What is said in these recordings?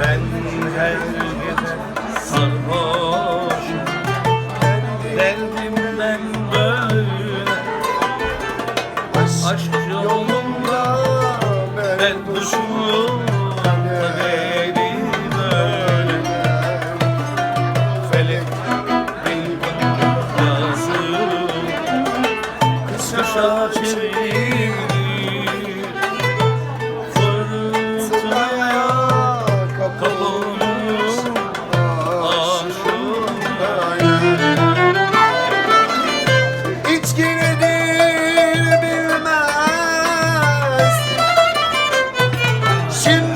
Ben her gece sarhoşum Derdimden böyle. Aşk yolunda ben düşmüşüm Kaderi böyle. Felek benim yazım. Kıskaşa çevirdim siempre.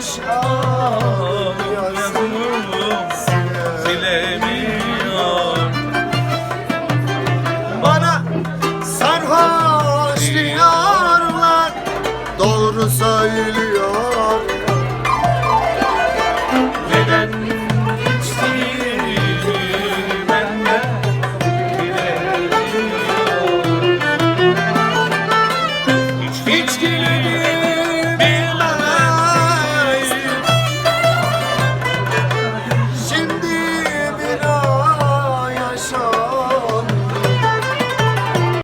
Gelmiş ağam Bana sarhoş diyorlar Doğru söylüyor